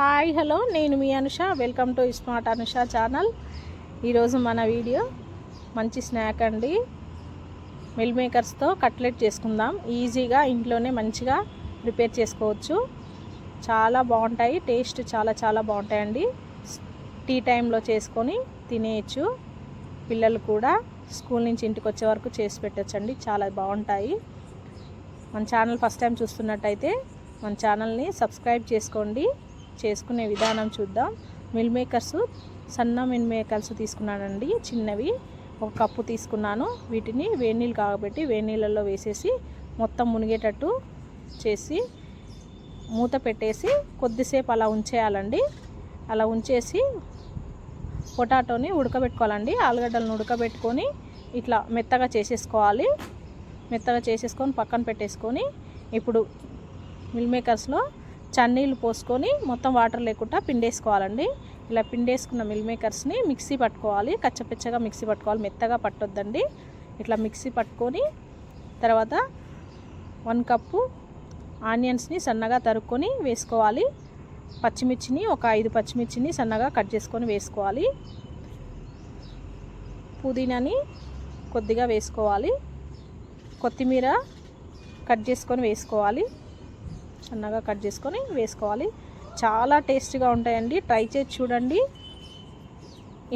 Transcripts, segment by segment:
Hi hello. నేను మీ Anusha. Welcome to smart Anusha channel. ఈరోజు మన వీడియో మంచి స్నాక్ అండి. మిల్ మేకర్స్తో కట్లెట్ చేసుకుందాం. ఈజీగా ఇంట్లోనే మంచిగా ప్రిపేర్ చేసుకోవచ్చు. చాలా బాగుంటాయి. టేస్ట్ చాలా చాలా బాగుంటాయండి. టీ టైంలో చేసుకొని తినేయచ్చు. పిల్లలు కూడా స్కూల్ నుంచి ఇంటికి వచ్చే వరకు చేసి పెట్టచ్చండి. చాలా బాగుంటాయి. మన ఛానల్ ఫస్ట్ టైం చూస్తున్నట్టయితే మన ఛానల్ని సబ్స్క్రైబ్ చేసుకోండి. చేసుకునే విధానం చూద్దాం. మిల్ మేకర్స్ సన్న మిల్ మేకర్స్ తీసుకున్నానండి చిన్నవి. ఒక కప్పు తీసుకున్నాను. వీటిని వేడినీళ్ళు కాగబెట్టి వేడినీళ్ళల్లో వేసేసి మొత్తం మునిగేటట్టు చేసి మూత పెట్టేసి కొద్దిసేపు అలా ఉంచేయాలండి. అలా ఉంచేసి పొటాటోని ఉడకబెట్టుకోవాలండి. ఆలుగడ్డలను ఉడకబెట్టుకొని ఇట్లా మెత్తగా చేసేసుకోవాలి. మెత్తగా చేసేసుకొని పక్కన పెట్టేసుకొని ఇప్పుడు మిల్ మేకర్స్లో చన్నీళ్ళు పోసుకొని మొత్తం వాటర్ లేకుండా పిండేసుకోవాలండి. ఇలా పిండేసుకున్న మిల్ మేకర్స్ని మిక్సీ పట్టుకోవాలి. కచ్చపిచ్చగా మిక్సీ పట్టుకోవాలి. మెత్తగా పట్టొద్దండి. ఇట్లా మిక్సీ పట్టుకొని తర్వాత వన్ కప్పు ఆనియన్స్ని సన్నగా తరుక్కొని వేసుకోవాలి. పచ్చిమిర్చిని ఒక ఐదు పచ్చిమిర్చిని సన్నగా కట్ చేసుకొని వేసుకోవాలి. పుదీనాని కొద్దిగా వేసుకోవాలి. కొత్తిమీర కట్ చేసుకొని వేసుకోవాలి. సన్నగా కట్ చేసుకొని వేసుకోవాలి. చాలా టేస్టీగా ఉంటాయండి. ట్రై చేసి చూడండి.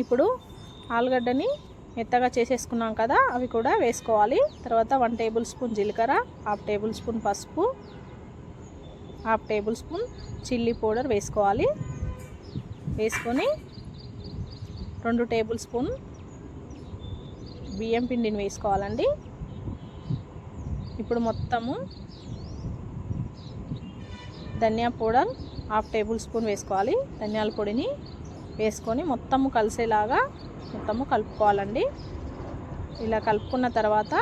ఇప్పుడు ఆలుగడ్డని మెత్తగా చేసేసుకున్నాం కదా అవి కూడా వేసుకోవాలి. తర్వాత వన్ టేబుల్ స్పూన్ జీలకర్ర హాఫ్ టేబుల్ స్పూన్ పసుపు half tablespoon chilli powder వేసుకోవాలి. వేసుకొని రెండు టేబుల్ స్పూన్ బియ్యం పిండిని వేసుకోవాలండి. ఇప్పుడు మొత్తము ధనియా పౌడర్ హాఫ్ టేబుల్ స్పూన్ వేసుకోవాలి. ధనియాల పొడిని వేసుకొని మొత్తము కలిసేలాగా మొత్తము కలుపుకోవాలండి. ఇలా కలుపుకున్న తర్వాత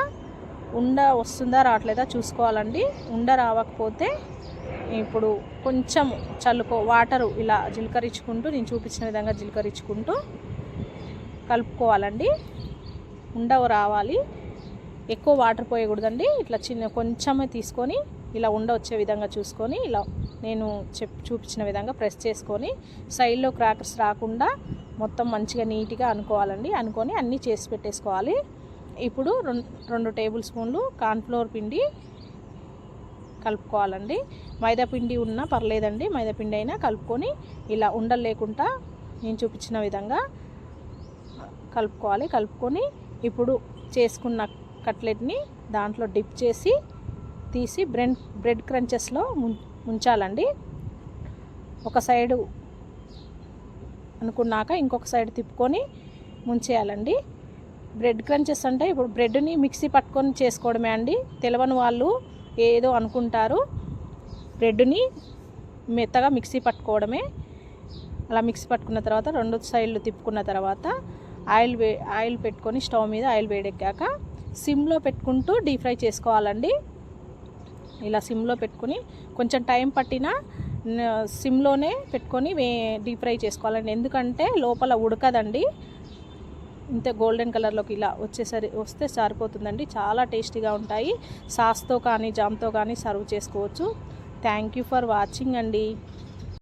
ఉండ వస్తుందా రావట్లేదా చూసుకోవాలండి. ఉండ రావకపోతే ఇప్పుడు కొంచెం చల్లుకో వాటరు ఇలా జీలకరించుకుంటూ నేను చూపించిన విధంగా జీలకరించుకుంటూ కలుపుకోవాలండి. ఉండవు రావాలి. ఎక్కువ వాటర్ పోయకూడదండి. ఇట్లా చిన్న కొంచెమే తీసుకొని ఇలా ఉండ వచ్చే విధంగా చూసుకొని ఇలా నేను చెప్ చూపించిన విధంగా ప్రెస్ చేసుకొని సైడ్లో క్రాకర్స్ రాకుండా మొత్తం మంచిగా నీట్గా అనుకోవాలండి. అనుకొని అన్నీ చేసి పెట్టేసుకోవాలి. ఇప్పుడు రెండు రెండు టేబుల్ స్పూన్లు కార్న్ఫ్లోర్ పిండి కలుపుకోవాలండి. మైదా పిండి ఉన్నా పర్లేదండి. మైదా పిండి అయినా కలుపుకొని ఇలా ఉండలు లేకుండా నేను చూపించిన విధంగా కలుపుకోవాలి. కలుపుకొని ఇప్పుడు చేసుకున్న కట్లెట్ని దాంట్లో డిప్ చేసి తీసి బ్రెడ్ బ్రెడ్ క్రంచెస్లో ఉంచాలండి ఒక సైడు అనుకున్నాక ఇంకొక సైడ్ తిప్పుకొని ముంచేయాలండి. బ్రెడ్ క్రంచెస్ అంటే ఇప్పుడు బ్రెడ్ని మిక్సీ పట్టుకొని చేసుకోవడమే అండి. తెలవని వాళ్ళు ఏదో అనుకుంటారు. బ్రెడ్ని మెత్తగా మిక్సీ పట్టుకోవడమే. అలా మిక్సీ పట్టుకున్న తర్వాత రెండు సైడ్లు తిప్పుకున్న తర్వాత ఆయిల్ వే ఆయిల్ పెట్టుకొని స్టవ్ మీద ఆయిల్ వేడెక్కాక సిమ్లో పెట్టుకుంటూ డీప్ ఫ్రై చేసుకోవాలండి. ఇలా సిమ్లో పెట్టుకొని కొంచెం టైం పట్టినా సిమ్లోనే పెట్టుకొని వే డీప్ ఫ్రై చేసుకోవాలండి. ఎందుకంటే లోపల ఉడకదండి. ఇంత గోల్డెన్ కలర్లోకి ఇలా వచ్చేసరి వస్తే సరిపోతుందండి. చాలా టేస్టీగా ఉంటాయి. సాస్తో కానీ జామ్తో కానీ సర్వ్ చేసుకోవచ్చు. థ్యాంక్ యూ ఫర్ వాచింగ్ అండి.